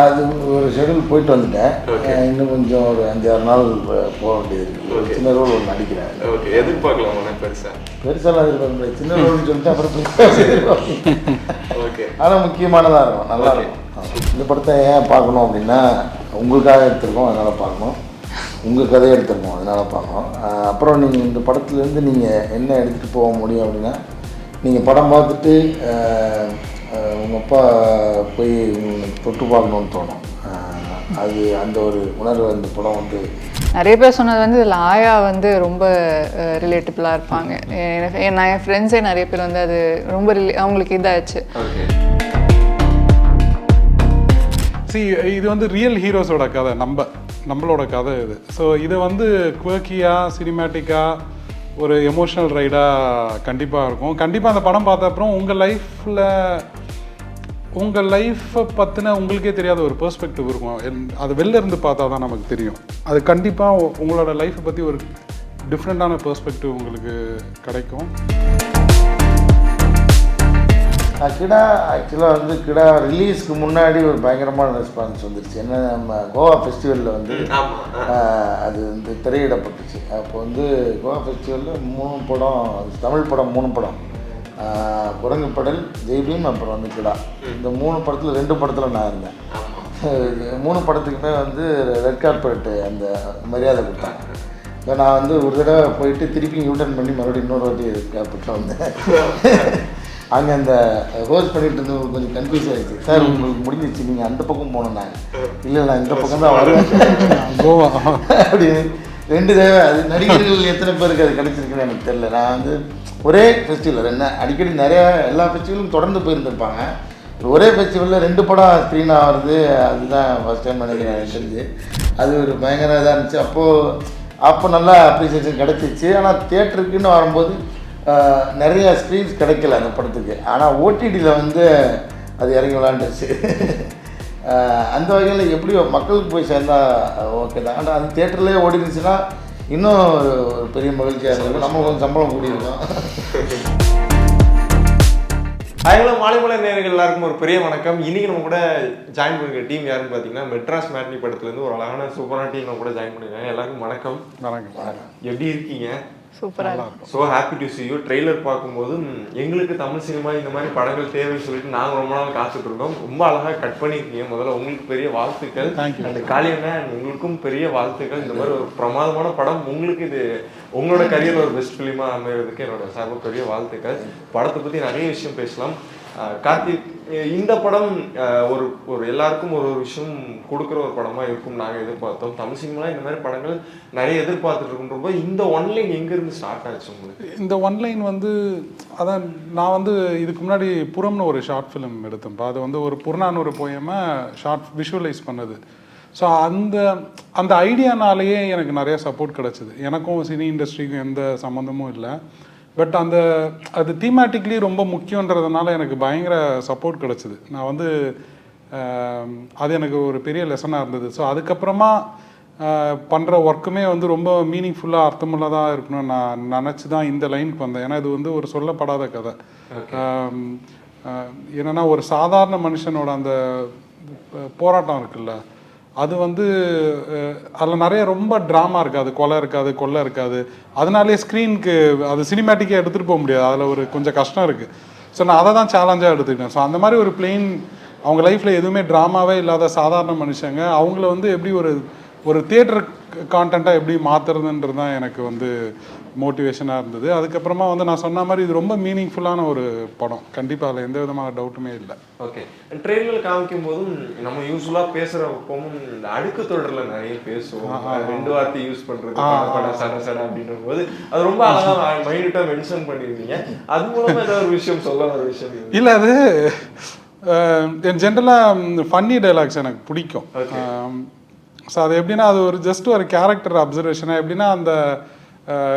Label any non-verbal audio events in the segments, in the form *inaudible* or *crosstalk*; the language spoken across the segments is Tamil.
அது ஒரு ஷெடியூல் போயிட்டு வந்துட்டேன். இன்னும் கொஞ்சம் ஒரு அஞ்சாறு நாள் போக வேண்டியது இருக்குது. சின்ன ரோல் ஒன்று நடிக்கிறேன். ஓகே எதிர்பார்க்கலாம் உனக்கு பெருசா? பெருசாலாம் எதிர்பார்க்க முடியாது சின்ன ரோல்னு சொல்லிட்டு அப்புறம் பெருசா எதிர்பார்க்க ஓகே ஆனால் முக்கியமானதாக இருக்கும். நல்லா. இருக்கும். இந்த படத்தை ஏன் பார்க்கணும் அப்படின்னா உங்களுக்காக எடுத்திருக்கோம் அதனால் பார்க்கணும். உங்கள் கதையை எடுத்திருக்கோம் அதனால் பார்க்கணும். அப்புறம் நீங்கள் இந்த படத்துலேருந்து நீங்கள் என்ன எடுத்துகிட்டு போக முடியும் அப்படின்னா நீங்கள் படம் பார்த்துட்டு உங்கள் அப்பா போய் தொட்டு பார்க்கணுன்னு தோணும். அது அந்த ஒரு உணர்வு அந்த படம் வந்து நிறைய பேர் சொன்னது வந்து இதில் ஆயா வந்து ரொம்ப ரிலேட்டபிளாக இருப்பாங்க. நான் என் ஃப்ரெண்ட்ஸே நிறைய பேர் வந்து அது ரொம்ப ரிலே அவங்களுக்கு இதாச்சு. சி இது வந்து ரியல் ஹீரோஸோட கதை. நம்ம நம்மளோட கதை இது. ஸோ இதை வந்து குவக்கியாக சினிமேட்டிக்காக ஒரு எமோஷனல் ரைடாக கண்டிப்பாக இருக்கும். கண்டிப்பாக அந்த படம் பார்த்த அப்புறம் உங்கள் லைஃப்பில் உங்கள் லைஃப்பை பற்றின உங்களுக்கே தெரியாத ஒரு பெர்ஸ்பெக்டிவ் இருக்கும். என்- அது வெளில இருந்து பார்த்தா தான் நமக்கு தெரியும். அது கண்டிப்பாக உங்களோட லைஃப்பை பற்றி ஒரு டிஃப்ரெண்ட்டான பெர்ஸ்பெக்டிவ் உங்களுக்கு கிடைக்கும். கிடா ஆக்சுவலாக வந்து கிடா ரிலீஸ்க்கு முன்னாடி ஒரு பயங்கரமான ரெஸ்பான்ஸ் வந்துருச்சு. என்ன நம்ம கோவா ஃபெஸ்டிவலில் வந்து அது வந்து திரையிடப்பட்டுச்சு. அப்போ வந்து கோவா ஃபெஸ்டிவலில் மூணு படம் அது தமிழ் படம் மூணு படம். ஆஹ் குரங்கு படல் ஜெய்பீம் அப்புறம் வந்து கிடா. இந்த மூணு படத்தில் ரெண்டு படத்தில் நான் இருந்தேன். மூணு படத்துக்குமே வந்து ரெட் கார்பெட் அந்த மரியாதை கொடுத்தாங்க இப்போ நான் வந்து ஒரு தடவை போயிட்டு திருப்பி யூட்டர்ன் பண்ணி மறுபடியும் இன்னொரு வாட்டி கார்பெட்டில் வந்தேன். அங்கே அந்த ஹோஸ்ட் பண்ணிட்டு இருந்தவங்களுக்கு கொஞ்சம் கன்ஃபியூஸ் ஆயிடுச்சு. சார் உங்களுக்கு முடிஞ்சிச்சு நீங்கள் அந்த பக்கம் போனோம்னாங்க இல்லை நான் இந்த பக்கம் தான் வருவேன் *laughs* கோவா. அப்படின்னு ரெண்டு தேவை அது நடிகர்கள் எத்தனை பேருக்கு அது கிடைச்சிருக்குன்னு எனக்கு தெரியல. நான் வந்து ஒரே ஃபெஸ்டிவல் ரெண்டு அடிக்கடி நிறையா எல்லா ஃபெஸ்டிவலும் தொடர்ந்து போயிருந்திருப்பாங்க. ஒரே ஃபெஸ்டிவலில் ரெண்டு படம் ஸ்க்ரீன் ஆகிறது அதுதான் ஃபஸ்ட் டைம் நினைக்கிறேன் எனக்கு தெரிஞ்சு. அது ஒரு பயங்கர இதாக இருந்துச்சு. அப்போது அப்போ நல்லா அப்ரிசியேஷன் கிடச்சிச்சு. ஆனால் தேட்டருக்குன்னு வரும்போது நிறைய ஸ்க்ரீன்ஸ் கிடைக்கல அந்த படத்துக்கு. ஆனால் ஓடிடியில் வந்து அது இறங்கி விளாண்டுச்சு *laughs* அந்த வகையில் எப்படி மக்களுக்கு போய் சேர்ந்தா ஓகே தான். ஆனால் அது தேட்டர்லேயே ஓடி இருந்துச்சுன்னா இன்னும் ஒரு பெரிய மகிழ்ச்சியாக இருக்கும். நம்ம கொஞ்சம் சம்பளம் கூடியிருக்கோம். ஹலோ *laughs* மாலைமலை நேயர்கள் எல்லாருக்கும் ஒரு பெரிய வணக்கம். இன்னைக்கு நம்ம கூட ஜாயின் பண்ணிருக்க டீம் யாருன்னு பார்த்தீங்கன்னா மெட்ராஸ் மேட்னி படத்துலேருந்து ஒரு அழகான சூப்பரான டீம் நம்ம கூட ஜாயின் பண்ணிருக்காங்க. எல்லாருக்கும் வணக்கம். வணக்கம். எப்படி இருக்கீங்க? சூப்பராக so happy to see you. Trailer பார்க்கும்போது எங்களுக்கு தமிழ் சினிமா இந்த மாதிரி படங்கள் தேவைன்னு சொல்லிட்டு நாங்கள் ரொம்ப நாள் காத்துட்டு இருந்தோம். ரொம்ப அழகாக கட் பண்ணியிருக்கீங்க. முதல்ல உங்களுக்கு பெரிய வாழ்த்துக்கள். அந்த காளியண்ணா உங்களுக்கும் பெரிய வாழ்த்துக்கள். இந்த மாதிரி ஒரு பிரமாதமான படம் உங்களுக்கு இது உங்களோட கரியர் ஒரு பெஸ்ட் ஃபிலிமா அமைகிறதுக்கு என்னோட சார்பாக பெரிய வாழ்த்துக்கள். படத்தை பற்றி நிறைய விஷயம் பேசலாம். கார்த்திக் இந்த படம் ஒரு ஒரு எல்லாருக்கும் ஒரு ஒரு விஷயம் கொடுக்குற ஒரு படமாக இருக்கும் நாங்கள் எதிர்பார்த்தோம். தமிழ் சினிமாலாம் இந்த மாதிரி படங்கள் நிறைய எதிர்பார்த்துட்டு இருக்குன்றப்போ இந்த ஒன்லைன் எங்கேருந்து ஸ்டார்ட் ஆச்சு உங்களுக்கு? இந்த ஒன்லைன் வந்து அதான் நான் வந்து இதுக்கு முன்னாடி புறம்னு ஒரு ஷார்ட் ஃபிலிம் எடுத்தேன்ப்பா. அது வந்து ஒரு புறநானூறு போயமாக ஷார்ட் விஷுவலைஸ் பண்ணது. ஸோ அந்த அந்த ஐடியானாலேயே எனக்கு நிறைய சப்போர்ட் கிடச்சிது. எனக்கும் சினி இண்டஸ்ட்ரிக்கும் எந்த சம்மந்தமும் இல்லை. பட் அந்த அது தீமேட்டிக்லி ரொம்ப முக்கியன்றதுனால எனக்கு பயங்கர சப்போர்ட் கிடச்சிது. நான் வந்து அது எனக்கு ஒரு பெரிய லெசனாக இருந்தது. ஸோ அதுக்கப்புறமா பண்ணுற ஒர்க்குமே வந்து ரொம்ப மீனிங்ஃபுல்லாக அர்த்தமுள்ளதாக இருக்கணும்னு நான் நினச்சி தான் இந்த லைனுக்கு வந்தேன். ஏன்னா இது வந்து ஒரு சொல்லப்படாத கதை. என்னன்னா ஒரு சாதாரண மனுஷனோட அந்த போராட்டம் இருக்குல்ல? அது வந்து அதில் நிறைய ரொம்ப ட்ராமா இருக்காது கொலை இருக்காது கொள்ளை இருக்காது. அதனாலே ஸ்க்ரீனுக்கு அது சினிமேட்டிக்காக எடுத்துகிட்டு போக முடியாது. அதில் ஒரு கொஞ்சம் கஷ்டம் இருக்குது ஸோ நான் அதை தான் சேலஞ்சாக எடுத்துக்கிட்டேன். ஸோ அந்த மாதிரி ஒரு பிளெயின் அவங்க லைஃப்பில் எதுவுமே ட்ராமாவே இல்லாத சாதாரண மனுஷங்க அவங்கள வந்து எப்படி ஒரு ஒரு தியேட்டர் கான்டென்ட்டாக எப்படி மாற்றுறதுன்றது தான் எனக்கு வந்து மோட்டிவேஷனாக இருந்தது. அதுக்கப்புறமா வந்து நான் சொன்ன மாதிரி இது ரொம்ப மீனிங்ஃபுல்லான ஒரு படம். கண்டிப்பாக அதில் எந்த விதமான டவுட்டுமே இல்லை. ஓகே ட்ரெயிலர் காமிக்கும் போதும் நம்ம யூஸ்வலா பேசுறப்பவும் இந்த அடுக்கு தொடர்ல நிறைய பேசுவோம். ரெண்டு வார்த்தை யூஸ் பட சட சட அப்படின்ற போது அது ரொம்ப அழகா மைனிட்டா மென்ஷன் பண்ணிருந்தீங்க. அது மூலமா ஏதாவது ஒரு விஷயம் சொல்ல ஒரு விஷயம். இல்லை அது ஜென்ரலாக ஃபன்னி டைலாக்ஸ் எனக்கு பிடிக்கும். ஸோ அது எப்படின்னா அது ஒரு ஜஸ்ட் ஒரு கேரக்டர் அப்சர்வேஷனாக எப்படின்னா அந்த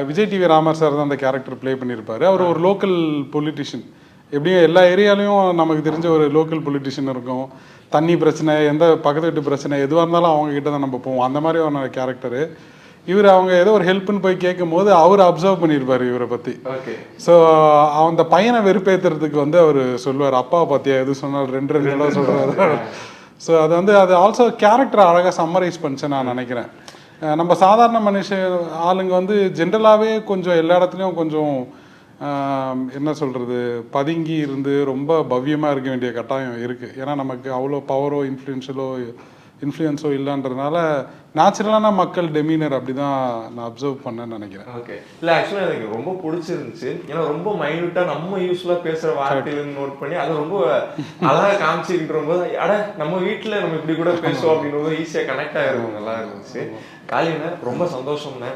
விஜய் டிவி ராமர் சார் தான் அந்த கேரக்டர் ப்ளே பண்ணியிருப்பாரு அவர் ஒரு லோக்கல் பொலிட்டிஷியன் எப்படியும் எல்லா ஏரியாலையும் நமக்கு தெரிஞ்ச ஒரு லோக்கல் பொலிட்டிஷியன் இருக்கும். தண்ணி பிரச்சனை எந்த பக்கத்து வீட்டு பிரச்சனை எதுவாக இருந்தாலும் அவங்க கிட்ட தான் நம்ம போவோம். அந்த மாதிரி ஒரு கேரக்டரு இவர் அவங்க ஏதோ ஒரு ஹெல்ப்னு போய் கேட்கும் போது அவர் அப்சர்வ் பண்ணியிருப்பாரு இவரை பற்றி ஓகே ஸோ அந்த பையனை வெறுப்பேத்துறதுக்கு வந்து அவர் சொல்லுவார். அப்பாவை பார்த்தியா எது சொன்னாலும் ரெண்டு ரெண்டு தடவை சொல்கிறாரு ஸோ அது வந்து அது ஆல்சோ கேரக்டரை அழகாக சம்மரைஸ் பண்ணிச்சேன் நான் நினைக்கிறேன். நம்ம சாதாரண மனுஷ ஆளுங்க வந்து ஜென்ரலாகவே கொஞ்சம் எல்லா இடத்துலையும் கொஞ்சம் என்ன சொல்கிறது பதுங்கி இருந்து ரொம்ப பவ்யமாக இருக்க வேண்டிய கட்டாயம் இருக்குது ஏன்னா நமக்கு அவ்வளோ பவரோ இன்ஃப்ளூயன்ஷியலோ இன்ஃப்ளூயன்ஸோ இல்லைன்றதுனால நேச்சுரலான மக்கள் டெமீனர் அப்படி தான் நான் அப்சர்வ் பண்ணேன்னு நினைக்கிறேன். ஓகே இல்ல ஆக்சுவலா எனக்கு ரொம்ப பிடிச்சிருந்துச்சு. ஏன்னா ரொம்ப மைனூட்டா நம்ம யூஸ்வலா பேசுற வார்த்தையில நோட் பண்ணி அதை ரொம்ப அழகா காமிச்சிக்கிட்டு போது அட நம்ம வீட்ல நம்ம இப்படி கூட *laughs* பேசுவோம் அப்படின்னு ஈஸியா கனெக்ட் ஆயிருக்கும். நல்லா இருந்துச்சு. காலின ரொம்ப சந்தோஷம்ண்ணே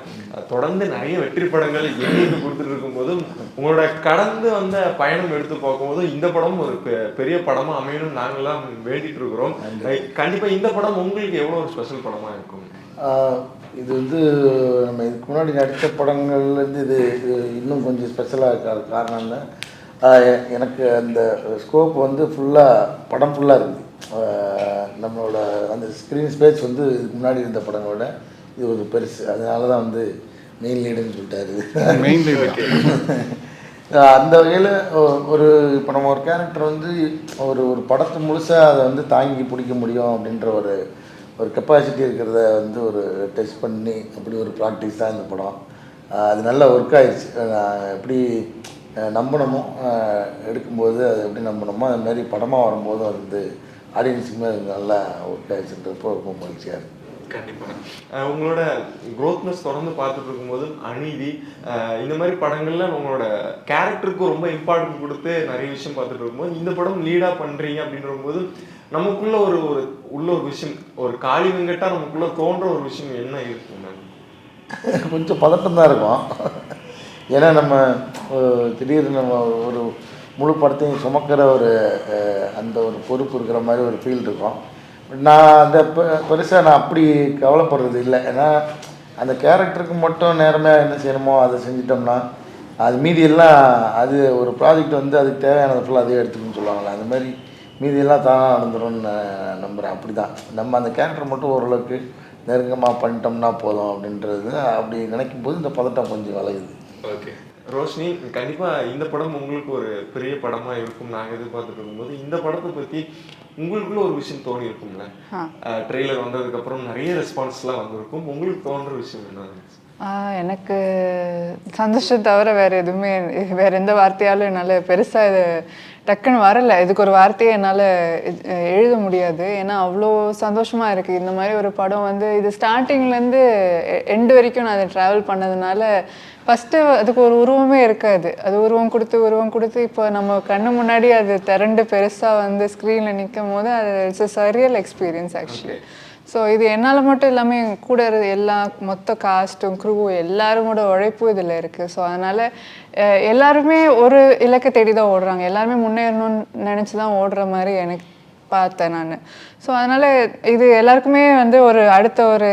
தொடர்ந்து நிறைய வெற்றி படங்கள் எங்களுக்கு கொடுத்துட்டு இருக்கும்போது உங்களோட கடந்து வந்த பயணம் எடுத்து பார்க்கும்போது இந்த படம் ஒரு பெரிய படமா அமையணும் நாங்கெல்லாம் வேண்டிட்டு இருக்கிறோம் கண்டிப்பா இந்த படம் உங்களுக்கு எவ்வளவு ஒரு ஸ்பெஷல் படமா இருக்கும்? இது வந்து நம்ம இதுக்கு முன்னாடி நடித்த படங்கள்லேருந்து இது இன்னும் கொஞ்சம் ஸ்பெஷலாக இருக்காது காரணம் எ- எனக்கு அந்த ஸ்கோப் வந்து ஃபுல்லாக படம் ஃபுல்லாக இருக்குது நம்மளோட அந்த ஸ்க்ரீன் ஸ்பேஸ் வந்து இதுக்கு முன்னாடி இருந்த படங்களோட. இது ஒரு பெருசு. அதனால தான் வந்து மெயின் லீடுன்னு சொல்லிட்டாரு. மெயின்லி *laughs* ஆஹ் அந்த வகையில் ஒரு இப்போ நம்ம ஒரு கேரக்டர் வந்து ஒரு ஒரு படத்தை முழுசாக அதை வந்து தாங்கி பிடிக்க முடியும் அப்படின்ற ஒரு ஒரு கெப்பாசிட்டி இருக்கிறத வந்து ஒரு டெஸ்ட் பண்ணி அப்படி ஒரு ப்ராக்டிஸ் தான் இந்த படம். அது நல்லா ஒர்க் ஆயிடுச்சு எப்படி ஆஹ் எடுக்கும்போது அது எப்படி நம்பினமோ அது மாதிரி படமாக வரும்போது அது வந்து ஆடியன்ஸுக்குமே அது நல்லா ஒர்க் ஆயிடுச்சுன்றப்போ ரொம்ப மகிழ்ச்சியாக இருக்குது கண்டிப்பா. அஹ் உங்களோட க்ரோத்னஸ் தொடர்ந்து பார்த்துட்டு இருக்கும்போது அநீதி இந்த மாதிரி படங்கள்ல உங்களோட கேரக்டருக்கு ரொம்ப இம்பார்ட்டன்ட் கொடுத்து நிறைய விஷயம் பார்த்துட்டு இருக்கும்போது இந்த படம் லீடா பண்றீங்க அப்படின்ற போது நமக்குள்ள ஒரு ஒரு உள்ள ஒரு விஷயம் ஒரு காளி வெங்கட்டா நமக்குள்ள தோன்ற ஒரு விஷயம் என்ன இருக்கும் கொஞ்சம் பதட்டம் தான் இருக்கும். ஏன்னா நம்ம திடீர்னு நம்ம ஒரு முழு படத்தையும் சுமக்கிற ஒரு அந்த ஒரு பொறுப்பு இருக்கிற மாதிரி ஒரு ஃபீல் இருக்கும். நான் அந்த பெருசாக நான் அப்படி கவலைப்படுறது இல்லை. ஏன்னா அந்த கேரக்டருக்கு மட்டும் நேரமாக என்ன செய்யணுமோ அதை செஞ்சிட்டோம்னா அது மீதியெல்லாம் அது ஒரு ப்ராஜெக்ட் வந்து அதுக்கு தேவையானது ஃபுல்லாக அதே எடுத்துக்கணும்னு சொல்லுவாங்கள்ல அது மாதிரி மீதியெல்லாம் தானாக நடந்துரும்னு நான் நம்புகிறேன் அப்படி தான் நம்ம அந்த கேரக்டர் மட்டும் ஓரளவுக்கு நெருக்கமாக பண்ணிட்டோம்னா போதும் அப்படின்றது. அப்படி நினைக்கும் போது இந்த பதட்டம் கொஞ்சம் விளையுது ஓகே. ரோஷினி கண்டிப்பா இந்த படம் உங்களுக்கு ஒரு பெரிய படமா இருக்கும் நாங்க எதிர்பார்த்துட்டு இருக்கும்போது இந்த படத்தை பத்தி உங்களுக்குள்ள ஒரு விஷயம் தோணி இருக்கும்ல? ட்ரெய்லர் வந்ததுக்கு அப்புறம் நிறைய ரெஸ்பான்ஸ்லாம் வந்திருக்கும். உங்களுக்கு தோன்ற விஷயம் என்ன எனக்கு சந்தோஷம் தவிர வேற எதுவுமே வேற எந்த வார்த்தையாலும் என்னால் பெருசாக இது டக்குன்னு வரல. இதுக்கு ஒரு வார்த்தையை என்னால் எழுத முடியாது. ஏன்னா அவ்வளோ சந்தோஷமா இருக்கு. இந்த மாதிரி ஒரு படம் வந்து இது ஸ்டார்டிங்லேருந்து எண்டு வரைக்கும் நான் அதை ட்ராவல் பண்ணதுனால ஃபஸ்ட்டு அதுக்கு ஒரு உருவமே இருக்காது. அது உருவம் கொடுத்து உருவம் கொடுத்து இப்போ நம்ம கண்ணு முன்னாடி அது திரண்டு பெருசாக வந்து ஸ்க்ரீனில் நிற்கும் போது அது it's a surreal experience actually so இது என்னால் மட்டும் எல்லாமே என் கூட இருந்த எல்லா மொத்த காஸ்ட்டும் க்ரூ எல்லாருமோட உழைப்பும் இதில் இருக்குது ஸோ அதனால் எல்லாருமே ஒரு இலக்கை தேடி தான் ஓடுறாங்க. எல்லாருமே முன்னேறணும்னு நினச்சி தான் ஓடுற மாதிரி எனக்கு பார்த்தேன் நான். ஸோ அதனால் இது எல்லாருக்குமே வந்து ஒரு அடுத்த ஒரு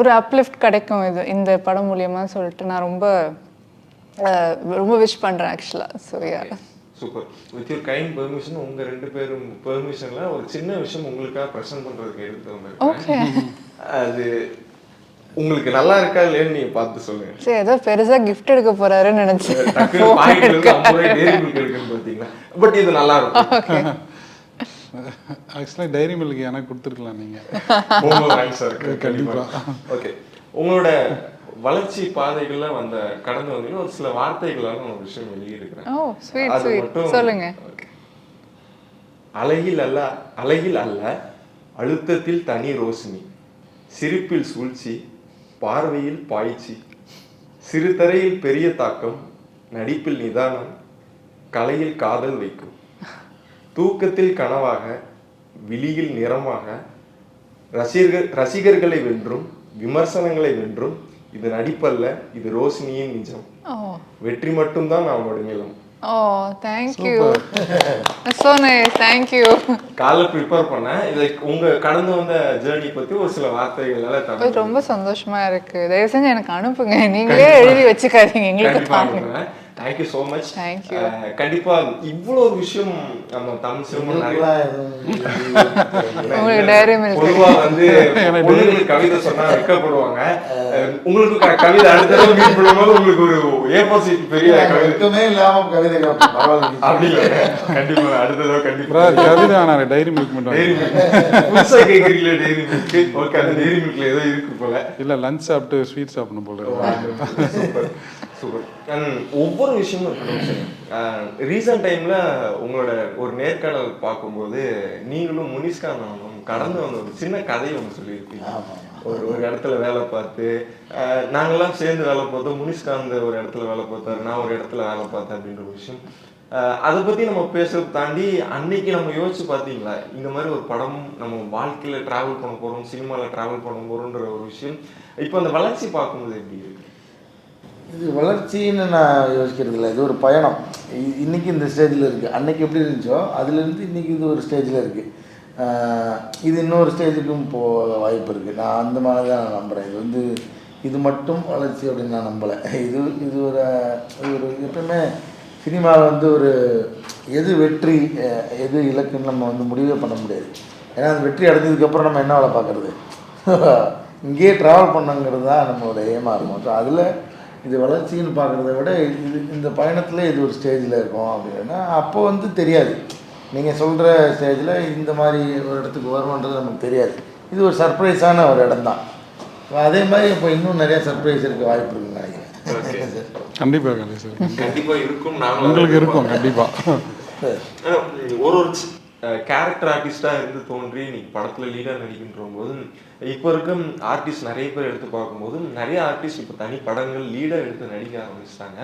ஒரு அப்லிஃப்ட் கிடைக்கும் இது இந்த படம் மூலியமா சொல்லிட்டு நான் ரொம்ப ரொம்ப விஷ் பண்ணுறேன் ஆக்சுவலாக so yeah super with your kind permission உங்க ரெண்டு பேரும் பெர்மிஷன்ல ஒரு சின்ன விஷயம் உங்களுக்காக ப்ரெசென்ட் பண்றதுக்கு எடுத்து வந்திருக்கேன். ஓகே அது உங்களுக்கு நல்லா இருக்கா இல்லையான்னு நீங்க பார்த்து சொல்லுங்க. சரி ஏதோ பெருசாக கிஃப்ட் எடுக்க போறாருன்னு நினச்சேன். பார்த்தீங்களா பட் இது நல்லா இருக்கும். ஆக்சுவலாக டைரி மில்க் எனக்கு கொடுத்துருக்கலாம் நீங்கள் உங்க *laughs* ஆன்சர் இருக்கு *laughs* கண்டிப்பா. ஓகே உங்களோட வளர்ச்சி பாதைகள்ல வந்த கடந்து வந்தீங்கன்னா ஒரு சில வார்த்தைகளால ஒரு விஷயம் வெளியிருக்கிறேன் ஓ ஸ்வீட் அது ஸ்வீட் மட்டும் சொல்லுங்க. அழகில் அல்ல அழகில் அல்ல அழுத்தத்தில் தனி ரோசினி சிரிப்பில் சூழ்ச்சி பார்வையில் பாய்ச்சி. சிறுதரையில் பெரிய தாக்கம் நடிப்பில் நிதானம் கலையில் காதல் வைக்கும். தூக்கத்தில் கனவாக விழியில் நிறமாக ரசிகர்கள் ரசிகர்களை வென்றும் விமர்சனங்களை வென்றும் இது நடிப்பல்ல இது ரோஷினியின் நிஜம். வெற்றி மட்டும்தான் அவனோட நிலம். ஓ thank you so nice thank you காலைல ப்ரிப்பேர் பண்ணேன். இதை உங்க கடந்து வந்த ஜேர்னி பத்தி ஒரு சில வார்த்தைகளால ரொம்ப சந்தோஷமா இருக்கு. தயவு செஞ்சு எனக்கு அனுப்புங்க. நீங்களே எழுதி வச்சுக்காதீங்க. எங்களுக்கு தாங்க. Thank you so much Thank you. கண்டிப்பா இவ்வளோ ஒரு விஷயம் நம்ம தமிழ் *laughs* டைரி மில்க் பொதுவா வந்து *laughs* பொண்ணுங்களுக்கு கவிதை சொன்னா வெக்கப்படுவாங்க. உங்களுக்கு கவிதை அடுத்த தடவை மீட் பண்ணும்போது உங்களுக்கு ஒரு ஏ சீட் பெரிய கவிதை வெட்கமே இல்லாம கவிதை அப்படி இல்லை. கண்டிப்பா அடுத்த தடவை கண்டிப்பா. கவிதை வேணாம் டைரி மில்க் டெய்ரி வாங்கி. மில்க் டெய்ரி மில்க் ஓகே அந்த டெய்ரி மில்க்ல ஏதோ இருக்கு போல. இல்ல லஞ்ச் சாப்பிட்டு ஸ்வீட் சாப்பிடணும் போல. சூப்பர் அண்ட் ஒவ்வொரு விஷயமும் இருக்கணும் ரீசன்ட் டைம்ல உங்களோட ஒரு நேர்காணல் பார்க்கும்போது நீங்களும் முனிஷ்கான் அவனும் கடந்து வந்த ஒரு சின்ன கதையை ஒன்று சொல்லியிருப்பீங்க. ஒரு ஒரு இடத்துல வேலை பார்த்து அஹ், நாங்கெல்லாம் சேர்ந்து வேலை பார்த்தோம். முனிஷ்காந்த் ஒரு இடத்துல வேலை பார்த்தாரு. நான் ஒரு இடத்துல வேலை பார்த்தேன் அப்படின்ற ஒரு விஷயம். அதை பத்தி நம்ம பேசுறதை தாண்டி அன்னைக்கு நம்ம யோசிச்சு பார்த்தீங்களா? இந்த மாதிரி ஒரு படம் நம்ம வாழ்க்கையில டிராவல் பண்ண போறோம் சினிமால டிராவல் பண்ண போறோம்ன்ற ஒரு விஷயம். இப்போ அந்த வளர்ச்சி பார்க்கும்போது எப்படி இருக்கு? இது வளர்ச்சின்னு நான் யோசிக்கிறது இல்லை. இது ஒரு பயணம். இன்றைக்கி இந்த ஸ்டேஜில் இருக்குது அன்னைக்கு எப்படி இருந்துச்சோ அதுலேருந்து இன்னைக்கு இது ஒரு ஸ்டேஜில் இருக்குது இது இன்னொரு ஸ்டேஜுக்கும் போக வாய்ப்பு இருக்குது நான் அந்த மாதிரி தான் நான் நம்புகிறேன் இது வந்து இது மட்டும் வளர்ச்சி அப்படின்னு நான் நம்பலை. இது இது ஒரு இது ஒரு எப்பவுமே சினிமாவில் வந்து ஒரு எது வெற்றி எது இலக்குன்னு நம்ம வந்து முடிவே பண்ண முடியாது. ஏன்னா அந்த வெற்றி அடைஞ்சதுக்கப்புறம் நம்ம என்ன வேலை பார்க்குறது? *laughs* இங்கேயே ட்ராவல் பண்ணுங்கிறது தான் நம்மளோட ஏமாக இருக்கும். ஸோ அதில் இது வளர்ச்சின்னு பார்க்குறத விட இது இந்த பயணத்தில் இது ஒரு ஸ்டேஜில் இருக்கும் அப்படின்னா அப்போ வந்து தெரியாது. நீங்கள் சொல்கிற ஸ்டேஜில் இந்த மாதிரி ஒரு இடத்துக்கு வருவோன்றது நமக்கு தெரியாது. இது ஒரு சர்ப்ரைஸான ஒரு இடம் தான் அதே மாதிரி இப்போ இன்னும் நிறைய சர்ப்ரைஸ் இருக்க வாய்ப்பு இருக்குன்னு நினைக்கிறேன். *laughs* கண்டிப்பா கலை சார். கண்டிப்பா இருக்கும் உங்களுக்கு இருக்கும் கண்டிப்பா. ஆனா, ஒரு ஒரு கேரக்டர் ஆர்டிஸ்டா இருந்து தோன்றி நீங்க படத்துல லீடர் நடிக்கின்ற போது இப்போ இருக்கும் ஆர்டிஸ்ட் நிறைய பேர் எடுத்து பார்க்கும்போது நிறைய ஆர்டிஸ்ட் இப்போ தனி படங்கள் லீடர் எடுத்து நடிக்க ஆரம்பிச்சிட்டாங்க.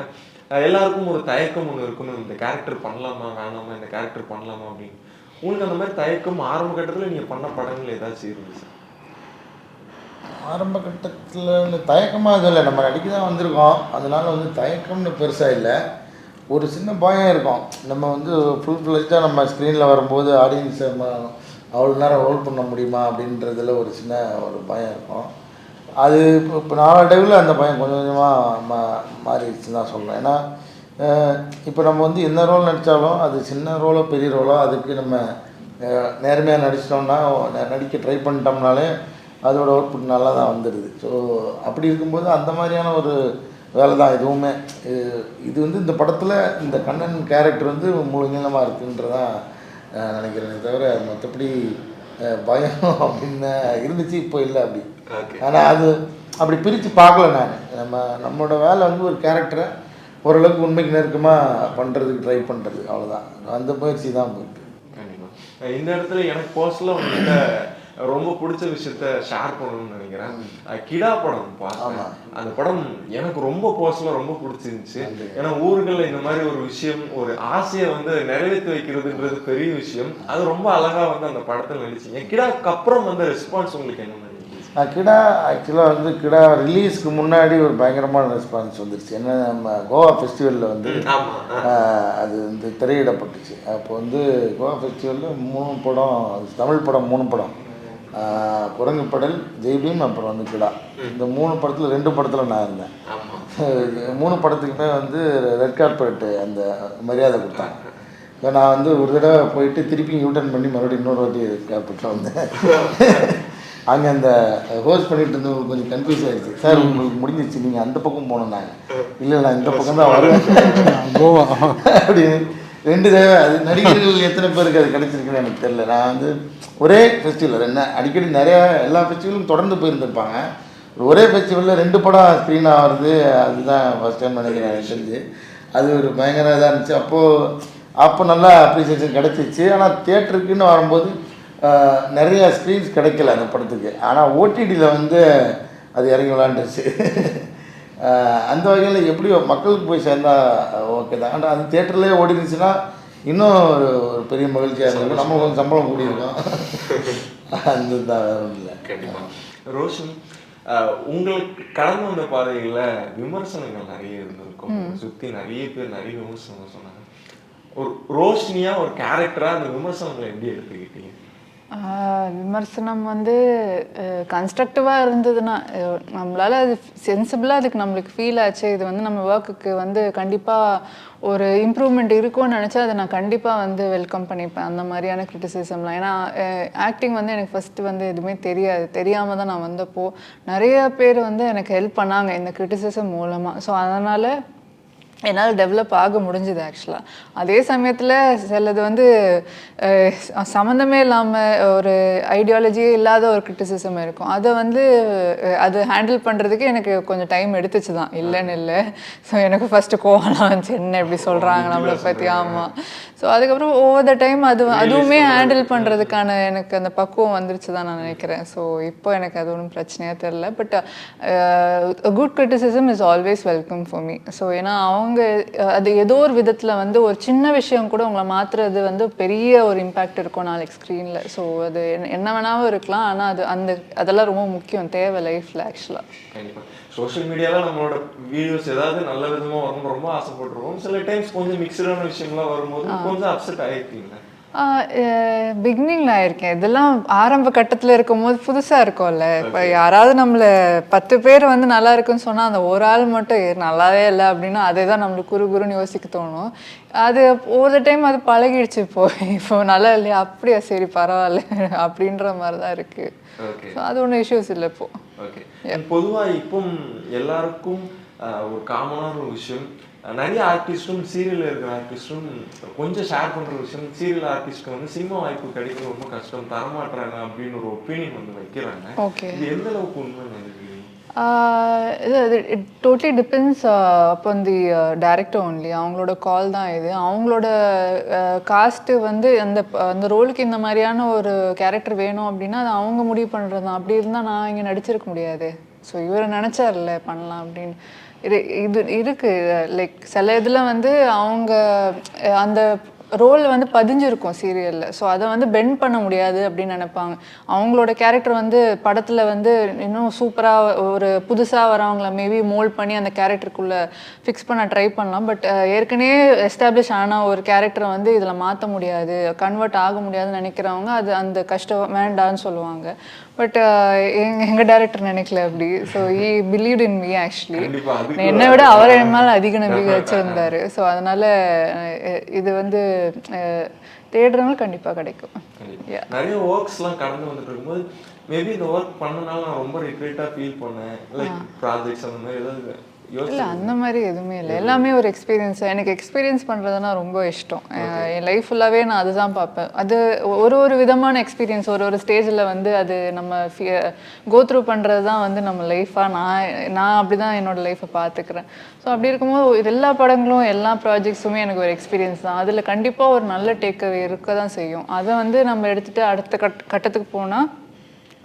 எல்லாருக்கும் ஒரு தயக்கம் ஒன்று இருக்கணும். இந்த கேரக்டர் பண்ணலாமா வேணாமா இந்த கேரக்டர் பண்ணலாமா அப்படின்னு. உங்களுக்கு அந்த மாதிரி தயக்கம் ஆரம்ப கட்டத்தில் நீங்கள் பண்ண படங்கள் ஏதாச்சும் இருந்துச்சு ஆரம்ப கட்டத்தில் தயக்கமாக இது இல்லை. நம்ம நடிக்க தான் வந்திருக்கோம். அதனால வந்து தயக்கம்னு பெருசாக இல்லை. ஒரு சின்ன பயம் இருக்கும். நம்ம வந்து ஃபுல் ஃப்ளெஜாக நம்ம ஸ்க்ரீனில் வரும்போது ஆடியன்ஸை அவ்வளோ நேரம் ஹோல்ட் பண்ண முடியுமா அப்படின்றதுல ஒரு சின்ன ஒரு பயம் இருக்கும். அது இப்போ இப்போ நாளடைவில் அந்த பயம் கொஞ்சம் கொஞ்சமாக மா மாறிடுச்சுன்னு தான் சொல்கிறேன் ஏன்னா இப்போ நம்ம வந்து என்ன ரோல் நடித்தாலும் அது சின்ன ரோலோ பெரிய ரோலோ அதுக்கு நம்ம நேர்மையாக நடிச்சிட்டோம்னா நடிக்க ட்ரை பண்ணிட்டோம்னாலே அதோட அவுட்புட் நல்லா தான் வந்துடுது ஸோ அப்படி இருக்கும்போது அந்த மாதிரியான ஒரு வேலை தான் இதுவுமே இது- இது வந்து இந்த படத்தில் இந்த கண்ணன் கேரக்டர் வந்து முழு நீளமாக இருக்குன்றதான் நினைக்கிறேனே தவிர மற்றபடி பயம் *laughs* அப்படின்னு இருந்துச்சு இப்போ இல்லை அப்படி. ஆனால் அது அப்படி பிரித்து பார்க்கல நான். நம்ம நம்மளோட வேலை வந்து ஒரு கேரக்டரை ஓரளவுக்கு உண்மைக்கு நெருக்கமாக பண்ணுறதுக்கு ட்ரை பண்ணுறது அவ்வளோதான் அந்த முயற்சி தான் போயிட்டு இந்த இடத்துல எனக்கு பர்சனலாக உங்ககிட்ட ரொம்ப பிடிச்ச விஷயத்த ஷேர் பண்ணணும்னு நினைக்கிறேன். கிடா படம் பார்த்தேன். அந்த படம் எனக்கு ரொம்ப பர்சனலாக ரொம்ப பிடிச்சிருந்துச்சு. ஏன்னா ஊர்களில் இந்த மாதிரி ஒரு விஷயம் ஒரு ஆசையை வந்து நிறைவேற்றி வைக்கிறதுன்றது பெரிய விஷயம். அது ரொம்ப அழகா வந்து அந்த படத்தில் நடிச்சீங்க. கிடாக்கு அப்புறம் வந்த ரெஸ்பான்ஸ் உங்களுக்கு என்ன கிடா ஆக்சுவலாக வந்து கிடா ரிலீஸ்க்கு முன்னாடி ஒரு பயங்கரமான ரெஸ்பான்ஸ் வந்துருச்சு. என்ன நம்ம கோவா ஃபெஸ்டிவலில் வந்து அது வந்து திரையிடப்பட்டுச்சு. அப்போ வந்து கோவா ஃபெஸ்டிவலில் மூணு படம் தமிழ் படம் மூணு படம். குரங்கு படல் ஜெய்பீம் அப்புறம் வந்து கிடா. இந்த மூணு படத்தில் ரெண்டு படத்தில் நான் இருந்தேன். மூணு படத்துக்குமே வந்து ரெட் கார்பெட் அந்த மரியாதை கொடுத்தாங்க. இப்போ நான் வந்து ஒரு தடவை போயிட்டு திருப்பி யூட்டர்ன் பண்ணி மறுபடியும் இன்னொரு வாட்டி கார்பெட்டில் வந்தேன். அங்கே அந்த ஹோஸ்ட் பண்ணிட்டு இருந்தவங்க கொஞ்சம் கன்ஃபியூஸ் ஆயிடுச்சு. சார் உங்களுக்கு முடிஞ்சிச்சு நீங்கள் அந்த பக்கம் போகணும் நாங்கள் இல்லை நான் இந்த பக்கம் தான் வருவேன் கோவா *laughs* அப்படின்னு ரெண்டு தடவை. அது நடிகர்கள் எத்தனை பேருக்கு அது கிடைச்சிருக்குன்னு எனக்கு தெரியல. நான் வந்து ஒரே ஃபெஸ்டிவல் என்ன அடிக்கடி நிறையா எல்லா ஃபெஸ்டிவலும் தொடர்ந்து போயிருந்திருப்பாங்க. ஒரே ஃபெஸ்டிவலில் ரெண்டு படம் ஸ்க்ரீன் ஆகிறது அதுதான் ஃபஸ்ட் டைம் நினைக்கிறேன் எனக்கு தெரிஞ்சு. அது ஒரு பயங்கர இதாக இருந்துச்சு. அப்போது அப்போ நல்லா அப்ரிசியேஷன் கிடச்சிச்சு. ஆனால் தேட்டருக்குன்னு வரும்போது நிறையா ஸ்க்ரீன்ஸ் கிடைக்கல அந்த படத்துக்கு. ஆனால் ஓடிடியில் வந்து அது இறங்கி விளாண்டுருச்சு *laughs* அந்த வகையில் எப்படியோ மக்களுக்கு போய் சேர்ந்தா ஓகே தான். ஆனால் அது தேட்டர்லேயே ஓடி இருந்துச்சுன்னா இன்னும் ஒரு ஒரு பெரிய மகிழ்ச்சியாக இருக்கும். நம்ம கொஞ்சம் சம்பளம் கூடியிருக்கோம். அந்த இல்லை. கண்டிப்பா. ரோஷன் உங்களுக்கு கடந்து வந்த பாதைகள்ல விமர்சனங்கள் நிறைய இருந்திருக்கும். சுத்தி நிறைய பேர் நிறைய விமர்சனங்கள் சொன்னாங்க. ஒரு ரோஷினியா ஒரு கேரக்டரா அந்த விமர்சனங்களை எப்படி எடுத்துக்கிட்டீங்க? விமர்சனம் வந்து கன்ஸ்ட்ரக்டிவாக இருந்ததுன்னா நம்மளால் அது சென்சிபிளாக அதுக்கு நம்மளுக்கு ஃபீல் ஆச்சு. இது வந்து நம்ம ஒர்க்குக்கு வந்து கண்டிப்பாக ஒரு இம்ப்ரூவ்மெண்ட் இருக்கும்னு நினச்சா அதை நான் கண்டிப்பாக வந்து வெல்கம் பண்ணிப்பேன். அந்த மாதிரியான கிரிட்டிசிசம்லாம் ஏன்னா ஆக்டிங் வந்து எனக்கு ஃபஸ்ட்டு வந்து எதுவுமே தெரியாது. தெரியாமல் தான் நான் வந்தப்போ நிறைய பேர் வந்து எனக்கு ஹெல்ப் பண்ணாங்க இந்த கிரிட்டிசிசம் மூலமாக ஸோ அதனால் என்னால் டெவலப் ஆக முடிஞ்சுது ஆக்சுவலாக அதே சமயத்தில் சிலது வந்து சம்மந்தமே இல்லாமல் ஒரு ஐடியாலஜியே இல்லாத ஒரு கிரிட்டிசிசம் இருக்கும். அதை வந்து அது ஹேண்டில் பண்ணுறதுக்கு எனக்கு கொஞ்சம் டைம் எடுத்துச்சு தான். இல்லைன்னு இல்லை. ஸோ எனக்கு ஃபஸ்ட்டு கோவலாம் வந்துச்சு. என்ன இப்படி சொல்கிறாங்க நம்மளை பற்றி ஆமாம் ஸோ அதுக்கப்புறம் ஓவர் த டைம் அது அதுவுமே ஹேண்டில் பண்ணுறதுக்கான எனக்கு அந்த பக்குவம் வந்துருச்சு தான் நான் நினைக்கிறேன். ஸோ இப்போ எனக்கு அது ஒன்றும் பிரச்சனையாக தெரில but good criticism is always welcome for me so ஏன்னா அவங்க அஹ், அது ஏதோ ஒரு விதத்தில் வந்து ஒரு சின்ன விஷயம் கூட உங்களை மாற்றுறது வந்து பெரிய ஒரு இம்பேக்ட் இருக்கும் நாளைக்கு ஸ்க்ரீனில் ஸோ அது என்ன- வேணாலும் இருக்கலாம். ஆனால் அது அந்த அதெல்லாம் ரொம்ப முக்கியம். தேவை லைஃப்பில் ஆக்சுவலாக சோஷியல் மீடியால நம்மளோட வீடியோஸ் ஏதாவது நல்ல விதமா வரணும்னு ரொம்ப ஆசைப்பட்டுருவோம் சில டைம்ஸ் கொஞ்சம் மிக்சடான விஷயம்லாம் வரும்போது கொஞ்சம் அப்செட் ஆயிருக்கீங்க பிகினிங்ல ஆயிருக்கேன். இதெல்லாம் ஆரம்ப கட்டத்துல இருக்கும்போது புதுசா இருக்கும்ல. இப்ப யாராவது நம்மள பத்து பேர் வந்து நல்லா இருக்குன்னு சொன்னா அந்த ஒரு ஆள் மட்டும் "ஏ, நல்லாவே இல்லை அப்படின்னா அதே தான் நம்மளுக்கு குறு குருன்னு யோசிக்க தோணும். அது ஒரு டைம் அது பழகிடுச்சு இப்போ. இப்போ நல்லா இல்லையா? அப்படியா? சரி பரவாயில்ல. அப்படின்ற மாதிரி தான் இருக்கு. ஓகே ஸோ அது ஒன்றும் இஷ்யூஸ் இல்லை இப்போ. ஓகே பொதுவா இப்போ எல்லாருக்கும் ஒரு காமனான ஒரு விஷயம் நிறைய ஆர்டிஸ்டும் சீரியல்ல இருக்கிற ஆர்டிஸ்டும் கொஞ்சம் ஷேர் பண்ற விஷயம் சீரியல் ஆர்டிஸ்ட்க்கு வந்து சினிமா வாய்ப்பு கிடைக்கிறது ரொம்ப கஷ்டம் தரமாட்டுறாங்க அப்படின்னு ஒரு ஒப்பீனியன் வந்து வைக்கிறாங்க. இது எந்த அளவுக்கு உண்மை இட் டோட்லி டிபெண்ட்ஸ் அப்போ தி டேரக்டர் ஒன்லி அவங்களோட கால் தான் இது. அவங்களோட காஸ்ட்டு வந்து அந்த அந்த ரோலுக்கு இந்த மாதிரியான ஒரு கேரக்டர் வேணும் அப்படின்னா அது அவங்க முடிவு பண்ணுறது தான் அப்படி இருந்தால் நான் இங்கே நடிச்சிருக்க முடியாது. ஸோ இவர் நினச்சார்ல பண்ணலாம் அப்படின்னு. இது இது இருக்குது லைக் சில இதில் வந்து அவங்க அந்த ரோல் வந்து பதிஞ்சிருக்கும் சீரியலில் ஸோ அதை வந்து பெண்ட் பண்ண முடியாது அப்படின்னு நினைப்பாங்க. அவங்களோட கேரக்டர் வந்து படத்தில் வந்து இன்னும் சூப்பராக ஒரு புதுசாக வரவங்கள மேபி மோல்ட் பண்ணி அந்த கேரக்டருக்குள்ளே ஃபிக்ஸ் பண்ண ட்ரை பண்ணலாம். பட் ஏற்கனவே எஸ்டாப்ளிஷ் ஆன ஒரு கேரக்டரை வந்து இதில் மாற்ற முடியாது கன்வெர்ட் ஆக முடியாதுன்னு நினைக்கிறவங்க அது அந்த கஷ்டம் வேண்டான்னு சொல்லுவாங்க. பட் எங்க எங்கள் டேரக்டர் நினைக்கல அப்படி. So I believe in me actually என்னை விட அவர் என் மேல அதிக நம்பிக்கை வச்சிருந்தாரு. ஸோ அதனால இது வந்து தேடுறவங்க கண்டிப்பா கிடைக்கும். நிறைய ஒர்க்ஸ்லாம் கடந்து வந்துட்டு இருக்கும்போது மேபி இந்த ஒர்க் பண்ணனால நான் ரொம்ப ரிக்ரெட்டா ஃபீல் பண்ணேன். லைக் ப்ராஜெக்ட்ஸ் அந்த மாதிரி ஏதாவது இல்ல அந்த மாதிரி எதுவுமே இல்லை. எல்லாமே ஒரு எக்ஸ்பீரியன்ஸ் எனக்கு எக்ஸ்பீரியன்ஸ் பண்றதுனா ரொம்ப இஷ்டம். என் லைஃப் ஃபுல்லாவே நான் அதுதான் பார்ப்பேன். அது ஒரு ஒரு விதமான எக்ஸ்பீரியன்ஸ் ஒரு ஒரு ஸ்டேஜில் வந்து அது நம்ம கோ த்ரூ பண்ணுறது தான் வந்து நம்ம லைஃபாக நான் நான் அப்படி தான் என்னோட லைஃப்பை பார்த்துக்கிறேன். ஸோ அப்படி இருக்கும்போது இது எல்லா படங்களும் எல்லா ப்ராஜெக்ட்ஸுமே எனக்கு ஒரு எக்ஸ்பீரியன்ஸ் தான். அதில் கண்டிப்பாக ஒரு நல்ல டேக் இருக்க தான் செய்யும். அதை வந்து நம்ம எடுத்துகிட்டு அடுத்த கட் கட்டத்துக்கு போனால்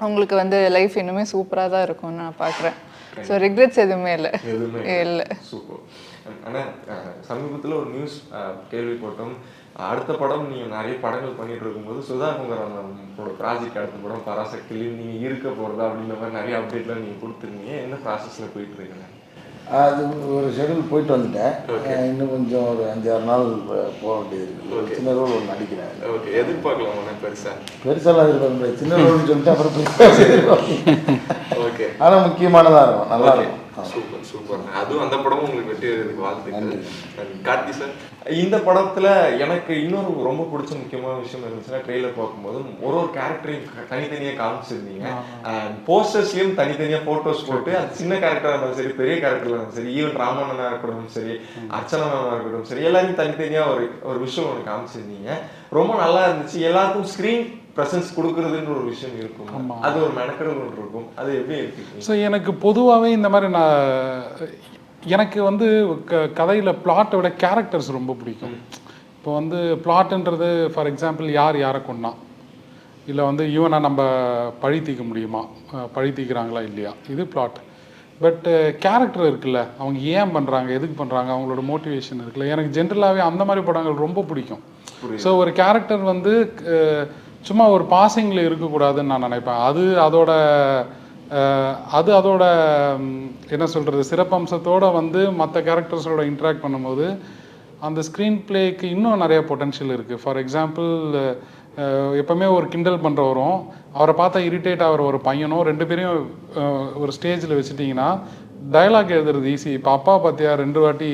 அவங்களுக்கு வந்து லைஃப் இன்னுமே சூப்பராக தான் இருக்கும்னு நான் பார்க்குறேன். ஸோ ரிக்ரெட்ஸ் எதுவுமே இல்லை. எதுவுமே இல்லை. சூப்பர் ஆனா அஹ், சமீபத்துல ஒரு நியூஸ் கேள்விப்பட்டோம் அடுத்த படம் நீங்க நிறைய படங்கள் பண்ணிட்டு இருக்கும்போது சுதா குங்கரான உங்களோட ப்ராஜெக்ட் அடுத்த படம் பராசக்திலையும் நீங்க இருக்க போறதா அப்படின்ற மாதிரி நிறைய அப்டேட்லாம் நீங்க கொடுத்துருந்தீங்க. என்ன ப்ராசஸ்ல போயிட்டு இருக்கீங்க அது ஒரு ஷெடியூல் போயிட்டு வந்துட்டேன். இன்னும் கொஞ்சம் ஒரு அஞ்சாறு நாள் போக வேண்டியது இருக்குது ஒரு சின்ன ரோல் ஒன்று நடிக்கிறேன். ஓகே எதிர்பார்க்கலாம் பெருசா? பெருசாலாம் எதிர்பார்க்க முடியாது. சின்ன ரோல்னு சொல்லிட்டு அப்புறம் பெருசாக ஆனால் முக்கியமானதாக இருக்கும். நல்லா இருக்கும். Super super. அதுவும் அந்த படமும் உங்களுக்கு வெற்றி அடைறதுக்கு வாழ்த்துக்கள். கார்த்தி சார். இந்த படத்துல எனக்கு இன்னொரு ரொம்ப பிடிச்ச முக்கியமான விஷயம் இருந்துச்சுன்னா ட்ரெய்லர் பார்க்கும்போது ஒரு ஒரு கேரக்டரையும் தனித்தனியா காமிச்சிருந்தீங்க. போஸ்டர்ஸ்லயும் தனித்தனியா போட்டோஸ் போட்டு அது சின்ன கேரக்டரா இருந்தாலும் சரி பெரிய கேரக்டரா இருந்தாலும் சரி ஈவன் ராமண்ணனா இருக்கட்டும் சரி அர்ச்சனா மேமா இருக்கட்டும் சரி எல்லாரையும் தனித்தனியா ஒரு ஒரு விஷயம் ஒன்று காமிச்சிருந்தீங்க. ரொம்ப நல்லா இருந்துச்சு. எல்லாருக்கும் ஸ்கிரீன் ப்ரெசன்ஸ் கொடுக்கறதுன்ற ஒரு விஷயம் இருக்கும். அது ஒரு மெனக்கடல் ஒன்று இருக்கும். அது எப்படி இருக்கு? ஸோ எனக்கு பொதுவாகவே இந்த மாதிரி நான் எனக்கு வந்து க கதையில் பிளாட்டை விட கேரக்டர்ஸ் ரொம்ப பிடிக்கும். இப்போ வந்து பிளாட்ன்றது ஃபார் எக்ஸாம்பிள் யார் யாரை கொண்டான் இல்லை வந்து இவனை நம்ம பழி தீர்க்க முடியுமா? பழி தீர்க்குறாங்களா இல்லையா? இது பிளாட் பட் கேரக்டர் இருக்குல்ல அவங்க ஏன் பண்ணுறாங்க எதுக்கு பண்ணுறாங்க அவங்களோட மோட்டிவேஷன் இருக்குல்ல. எனக்கு ஜென்ரலாகவே அந்த மாதிரி படங்கள் ரொம்ப பிடிக்கும். ஸோ ஒரு கேரக்டர் வந்து சும்மா ஒரு பாசிங்கில் இருக்கக்கூடாதுன்னு நான் நினைப்பேன். அது அதோட அது அதோட என்ன சொல்கிறது சிறப்பம்சத்தோடு வந்து மற்ற கேரக்டர்ஸோட இன்ட்ராக்ட் பண்ணும்போது அந்த ஸ்க்ரீன் பிளேக்கு இன்னும் நிறைய பொட்டன்ஷியல் இருக்குது ஃபார் எக்ஸாம்பிள் எப்போவுமே ஒரு கிண்டல் பண்ணுறவரும் அவரை பார்த்தா இரிட்டேட் ஆகிற ஒரு பையனும் ரெண்டு பேரையும் ஒரு ஸ்டேஜில் வச்சுட்டிங்கன்னா டயலாக் எழுதுறது ஈஸி இப்போ அப்பா பார்த்தியா ரெண்டு வாட்டி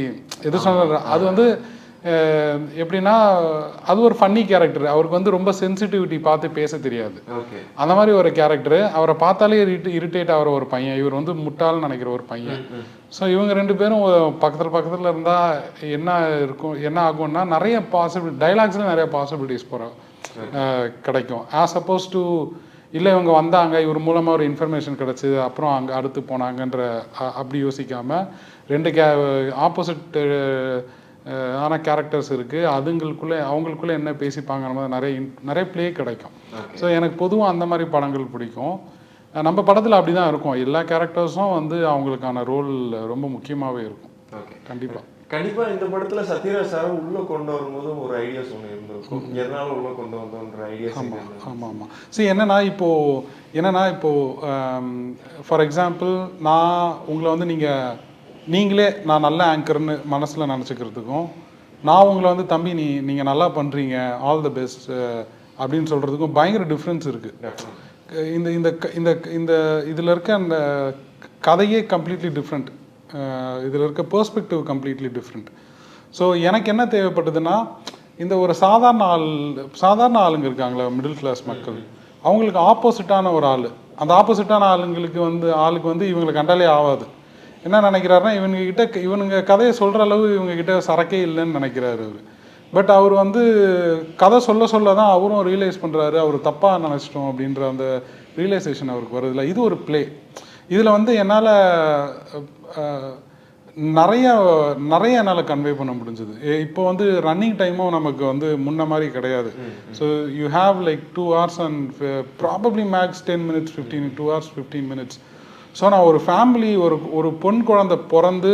எது சொன்னார் அது வந்து எப்படின்னா அது ஒரு ஃபன்னி கேரக்டர் அவருக்கு வந்து ரொம்ப சென்சிட்டிவிட்டி பார்த்து பேச தெரியாது. அந்த மாதிரி ஒரு கேரக்டர் அவரை பார்த்தாலே இரிட்டேட் ஆகிற ஒரு பையன். இவர் வந்து முட்டாள்னு நினைக்கிற ஒரு பையன். ஸோ இவங்க ரெண்டு பேரும் பக்கத்தில் பக்கத்தில் இருந்தால் என்ன இருக்கும் என்ன ஆகும்னா நிறைய பாசிபிள் டைலாக்ஸில் நிறைய பாசிபிலிட்டிஸ் போகிற கிடைக்கும். ஆஸ் சப்போஸ் டு இல்லை இவங்க வந்தாங்க. இவர் மூலமாக ஒரு இன்ஃபர்மேஷன் கிடச்சிது அப்புறம் அங்கே அடுத்து போனாங்கன்ற அப்படி யோசிக்காமல் ரெண்டு கே ஆப்போசிட் ஆன கேரக்டர்ஸ் இருக்குது அதுங்களுக்குள்ளே அவங்களுக்குள்ளே என்ன பேசிப்பாங்கிற மாதிரி நிறைய நிறைய ப்ளே கிடைக்கும். ஸோ எனக்கு பொதுவாக அந்த மாதிரி படங்கள் பிடிக்கும். நம்ம படத்தில் அப்படி தான் இருக்கும். எல்லா கேரக்டர்ஸும் வந்து அவங்களுக்கான ரோல் ரொம்ப முக்கியமாகவே இருக்கும். கண்டிப்பாக கண்டிப்பா. இந்த படத்துல சத்யராஜ் சார் உள்ள கொண்டு வரும்போது ஒரு ஐடியாஸ் ஒண்ணு இருந்திருக்கும் எதனால உள்ள கொண்டு வந்தோன்ற ஐடியாஸ் ஆமாம் ஆமாம் சரி என்னன்னா இப்போது என்னன்னா இப்போது ஃபார் எக்ஸாம்பிள் நான் உங்களை வந்து நீங்கள் நீங்களே நான் நல்ல ஆங்கர்னு மனசில் நினச்சிக்கிறதுக்கும் நான் உங்களை வந்து தம்பி நீ நீங்கள் நல்லா பண்ணுறீங்க ஆல் த பெஸ்ட் அப்படின்னு சொல்கிறதுக்கும் பயங்கர டிஃப்ரென்ஸ் இருக்குது இந்த இந்த க- இந்த இந்த இதில் இருக்க அந்த கதையே கம்ப்ளீட்லி டிஃப்ரெண்ட் இதில் இருக்க பெர்ஸ்பெக்டிவ் கம்ப்ளீட்லி டிஃப்ரெண்ட் ஸோ எனக்கு என்ன தேவைப்பட்டதுன்னா இந்த ஒரு சாதாரண ஆள் சாதாரண ஆளுங்க இருக்காங்களே மிடில் கிளாஸ் மக்கள் அவங்களுக்கு ஆப்போசிட்டான ஒரு ஆள். அந்த ஆப்போசிட்டான ஆளுங்களுக்கு வந்து ஆளுக்கு வந்து இவங்களை கண்டாலே ஆகாது என்ன நினைக்கிறாருன்னா இவங்க கிட்ட இவனுங்க கதையை சொல்கிற அளவு இவங்க கிட்ட சரக்கே இல்லைன்னு நினைக்கிறாரு அவர். பட் அவர் வந்து கதை சொல்ல சொல்ல தான் அவரும் ரியலைஸ் பண்ணுறாரு அவர் தப்பாக நினச்சிட்டோம் அப்படின்ற அந்த ரியலைசேஷன் அவருக்கு வருதுல்ல இது ஒரு ப்ளே இதில் வந்து என்னால் நிறைய நிறைய என்னால் கன்வே பண்ண முடிஞ்சது. இப்போ வந்து ரன்னிங் டைமும் நமக்கு வந்து முன்ன மாதிரி கிடையாது. So you have like two hours and probably max ten minutes fifteen two hours fifteen minutes so நான் ஒரு ஃபேமிலி ஒரு ஒரு பொன் குழந்தை பிறந்து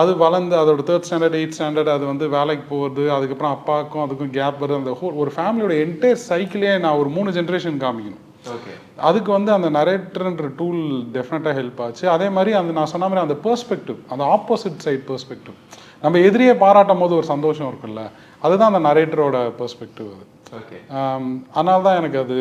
அது வளர்ந்து அதோட தேர்ட் ஸ்டாண்டர்ட் எயிட் ஸ்டாண்டர்ட் அது வந்து வேலைக்கு போகுது அதுக்கப்புறம் அப்பாவுக்கும் அதுக்கும் கேப் வருது. அந்த ஹோல் ஒரு ஃபேமிலியோட என்டையர் சைக்கிளே நான் ஒரு மூணு ஜென்ரேஷன் காமிக்கணும். ஓகே அதுக்கு வந்து அந்த நரேட்டர்ன்ற டூல் டெஃபினட்டாக ஹெல்ப் ஆச்சு. அதே மாதிரி அந்த நான் சொன்ன மாதிரி அந்த பெர்ஸ்பெக்டிவ் அந்த ஆப்போசிட் சைட் பெர்ஸ்பெக்டிவ் நம்ம எதிரியை பாராட்டும் போது ஒரு சந்தோஷம் இருக்குல்ல அதுதான் அந்த நரேட்டரோட பெர்ஸ்பெக்டிவ் அது. அதனால தான் எனக்கு அது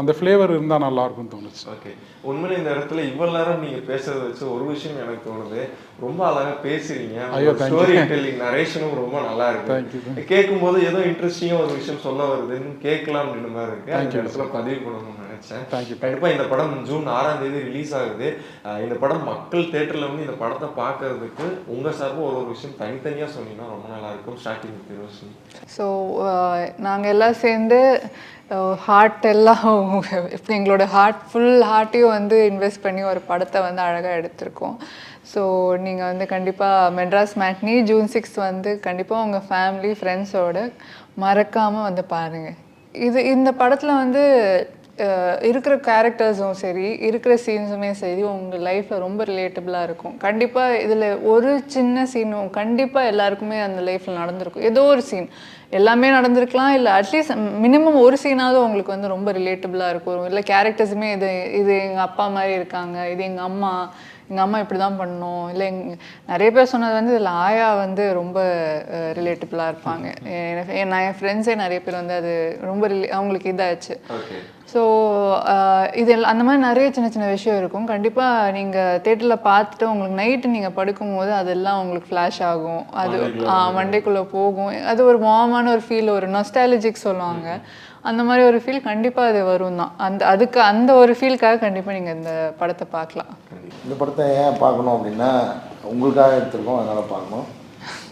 அந்த ஃப்ளேவர் இருந்தால் நல்லா இருக்கும்னு தோணுச்சு. ஓகே உண்மையில இந்த இடத்துல இவ்வளவு நேரம் நீங்க பேசுறத வச்சு ஒரு விஷயம் எனக்கு தோணுது. ரொம்ப அழகா பேசுறீங்க. ஐயோ. ஸ்டோரி டெல்லிங் நரேஷனும் ரொம்ப நல்லா இருக்கு. கேட்கும்போது ஏதோ இன்ட்ரெஸ்டிங்கா ஒரு விஷயம் சொல்ல வருதுன்னு கேட்கலாம் அப்படின்ற மாதிரி இருக்கு. அந்த இடத்துல பதிவு பண்ணணும்னு நினைச்சேன். தேங்க்யூ கண்டிப்பாக இந்த படம் ஜூன் ஆறாம் தேதி ரிலீஸ் ஆகுது. இந்த படம் மக்கள் தேட்டரில் வந்து இந்த படத்தை பார்க்கறதுக்கு உங்கள் சார்பாக ஒரு ஒரு விஷயம் தனித்தனியாக சொன்னீங்கன்னா ரொம்ப நல்லாயிருக்கும் ஸ்டார்டிங் ரோஷினி ஸோ நாங்கள் எல்லாம் சேர்ந்து ஹார்ட் எல்லாம் இப்போ எங்களோட ஹார்ட் ஃபுல் ஹார்ட்டையும் வந்து இன்வெஸ்ட் பண்ணி ஒரு படத்தை வந்து அழகாக எடுத்திருக்கோம். ஸோ நீங்கள் வந்து கண்டிப்பாக மெட்ராஸ் மேட்னி ஜூன் சிக்ஸ் வந்து கண்டிப்பாக உங்கள் ஃபேமிலி ஃப்ரெண்ட்ஸோடு மறக்காமல் வந்து பாருங்கள் இது இந்த படத்தில் வந்து இருக்கிற கேரக்டர்ஸும் சரி இருக்கிற சீன்ஸுமே சரி உங்கள் லைஃப்பில் ரொம்ப ரிலேட்டபிளாக இருக்கும். கண்டிப்பாக இதில் ஒரு சின்ன சீனும் கண்டிப்பாக எல்லாருக்குமே அந்த லைஃப்பில் நடந்திருக்கும். ஏதோ ஒரு சீன் எல்லாமே நடந்திருக்கலாம் இல்லை அட்லீஸ்ட் மினிமம் ஒரு சீனாவது உங்களுக்கு வந்து ரொம்ப ரிலேட்டபிளாக இருக்கும். இல்லை கேரக்டர்ஸுமே இது இது எங்கள் அப்பா மாதிரி இருக்காங்க இது எங்கள் அம்மா எங்கள் அம்மா இப்படி தான் பண்ணோம். இல்லை எங் நிறைய பேர் சொன்னது வந்து இதில் ஆயா வந்து ரொம்ப ரிலேட்டபிளாக இருப்பாங்க. என் நான் என் ஃப்ரெண்ட்ஸே நிறைய பேர் வந்து அது ரொம்ப ரிலே அவங்களுக்கு இதாச்சு. ஸோ இது அந்த மாதிரி நிறைய சின்ன சின்ன விஷயம் இருக்கும். கண்டிப்பாக நீங்கள் தேட்டரில் பார்த்துட்டு உங்களுக்கு நைட்டு நீங்கள் படுக்கும்போது அதெல்லாம் உங்களுக்கு ஃப்ளாஷ் ஆகும். அது மண்டைக்குள்ளே போகும். அது ஒரு வார்மான ஒரு ஃபீல் ஒரு நொஸ்டாலஜிக் சொல்லுவாங்க. அந்த மாதிரி ஒரு ஃபீல் கண்டிப்பாக அது வரும் தான் அந்த அதுக்கு அந்த ஒரு ஃபீலுக்காக கண்டிப்பாக நீங்கள் இந்த படத்தை பார்க்கலாம். இந்த படத்தை ஏன் பார்க்கணும் அப்படின்னா உங்களுக்காக எடுத்திருக்கோம் அதனால் பார்க்கணும்.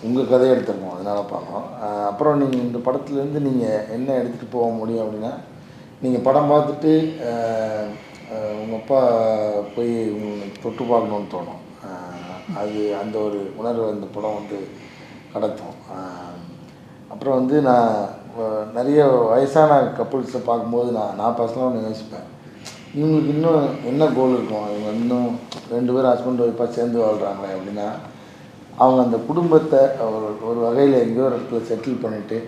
உங்கள் கதையை எடுத்திருக்கோம் அதனால் பார்க்கணும். அப்புறம் நீங்கள் இந்த படத்துலேருந்து நீங்கள் என்ன எடுத்துகிட்டு போக முடியும் அப்படின்னா நீங்கள் படம் பார்த்துட்டு உங்கள் அப்பா போய் தொட்டு பார்க்கணுன்னு தோணும். அது அந்த ஒரு உணர்வு அந்த படம் வந்து கடத்தும். அப்புறம் வந்து நான் நிறைய வயசான கப்புள்ஸை பார்க்கும்போது நான் நான் பர்சனலாக ஒன்று யோசிப்பேன். இவங்களுக்கு இன்னும் என்ன கோல் இருக்கும்? இவங்க இன்னும் ரெண்டு பேரும் ஹஸ்பண்ட் ஒய்ஃபாக சேர்ந்து வாழ்கிறாங்களே அப்படின்னா அவங்க அந்த குடும்பத்தை ஒரு ஒரு வகையில் எங்கேயோ ஒரு இடத்துல செட்டில் பண்ணிவிட்டு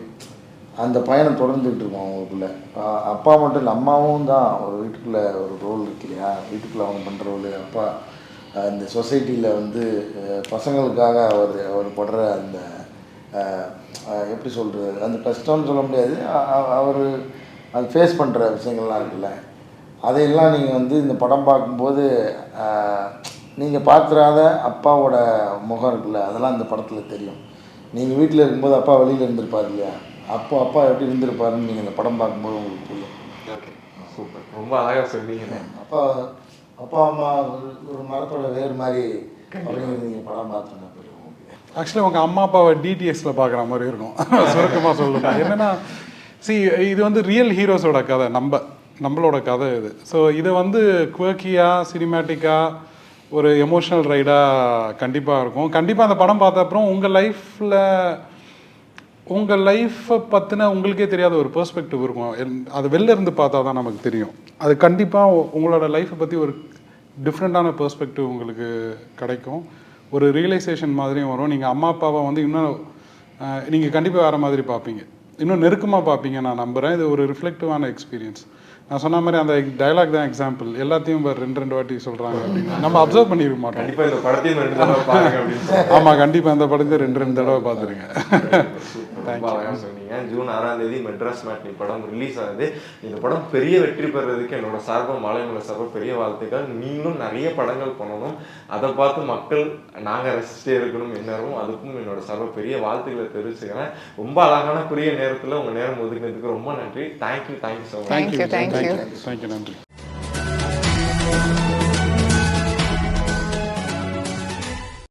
அந்த பயணம் தொடர்ந்துக்கிட்டு இருக்கும் அவங்களுக்குள்ள. அப்பா மட்டும் இல்லை அம்மாவும் தான் ஒரு வீட்டுக்குள்ளே ஒரு ரோல் இருக்கு இல்லையா? வீட்டுக்குள்ளே அவங்க பண்ணுற ரோல் அப்பா இந்த சொசைட்டியில் வந்து பசங்களுக்காக அவர் அவர் படுற அந்த எப்படி சொல்கிறது அந்த கஷ்டம்னு சொல்ல முடியாது. அவர் அது ஃபேஸ் பண்ணுற விஷயங்கள்லாம் இருக்குல்ல. அதையெல்லாம் நீங்கள் வந்து இந்த படம் பார்க்கும்போது நீங்கள் பார்த்துறாத அப்பாவோட முகம் இருக்குல்ல அதெல்லாம் இந்த படத்தில் தெரியும். நீங்கள் வீட்டில் இருக்கும்போது அப்பா வெளியில் இருந்திருப்பார் இல்லையா? அப்போ அப்பா எப்படி இருந்திருப்பாருன்னு நீங்கள் இந்த படம் பார்க்கும்போது உங்களுக்கு புரியும். சூப்பர். ரொம்ப அழகா சொன்னீங்க அப்பா அப்பா அம்மா ஒரு ஒரு மரத்தோட வேறு மாதிரி அப்படிங்கிறது நீங்கள் படம் உங்களுக்கு. ஆக்சுவலி உங்கள் அம்மா அப்பாவை டிடிஎக்ஸில் பார்க்குற மாதிரி இருக்கும். சுருக்கமாக சொல்லணும் *laughs* என்னன்னா சி இது வந்து ரியல் ஹீரோஸோட கதை. நம்ம நம்மளோட கதை இது. ஸோ இதை வந்து குவர்க்கியாக சினிமேட்டிக்காக ஒரு எமோஷ்னல் ரைடாக கண்டிப்பாக இருக்கும். கண்டிப்பாக அந்த படம் பார்த்த அப்புறம் உங்கள் லைஃப்பில் உங்கள் லைஃப்பை பற்றின உங்களுக்கே தெரியாத ஒரு பெர்ஸ்பெக்டிவ் இருக்கும். அது வெளில இருந்து பார்த்தா தான் நமக்கு தெரியும். அது கண்டிப்பாக உங்களோட லைஃப்பை பற்றி ஒரு டிஃப்ரெண்ட்டான பெர்ஸ்பெக்டிவ் உங்களுக்கு கிடைக்கும். ஒரு ரியலைசேஷன் மாதிரியும் வரும். நீங்கள் அம்மா அப்பாவை வந்து இன்னும் நீங்கள் கண்டிப்பாக வேறு மாதிரி பார்ப்பீங்க. இன்னும் நெருக்கமாக பார்ப்பீங்க நான் நம்புகிறேன் இது ஒரு ரிஃப்ளெக்டிவான எக்ஸ்பீரியன்ஸ் நான் சொன்ன மாதிரி அந்த டயலாக் தான் எக்ஸாம்பிள் எல்லாத்தையும் இப்ப ரெண்டு ரெண்டு வாட்டி சொல்கிறாங்க அப்படின்னு நம்ம அப்சர்வ் பண்ணியிருக்க மாட்டோம். இந்த படத்தையும். ஆமாம் கண்டிப்பாக இந்த படத்தை ரெண்டு ரெண்டு தடவை பார்த்துருங்க. ரொம்ப அழகா சொன்னீங்க? ஜூன் ஆறாம் தேதி மெட்ராஸ் மேட்னி படம் ரிலீஸ் ஆகுது. இந்த படம் பெரிய வெற்றி பெறதுக்கு என்னோட சார்பாக மாலைமலை சார்பாக பெரிய வாழ்த்துக்கள். நீங்களும் நிறைய படங்கள் பண்ணணும் அதை பார்த்து மக்கள் நாங்க ரசிச்சே இருக்கணும் எந்நேரமும். அதுக்கும் என்னோட சார்பாக பெரிய வாழ்த்துக்களை தெரிவிச்சுக்கிறேன். ரொம்ப அழகான குறுகிய நேரத்துல உங்க நேரம் ஒதுக்கினதுக்கு ரொம்ப நன்றி. Thank you thank you so much you. Thank you நன்றி.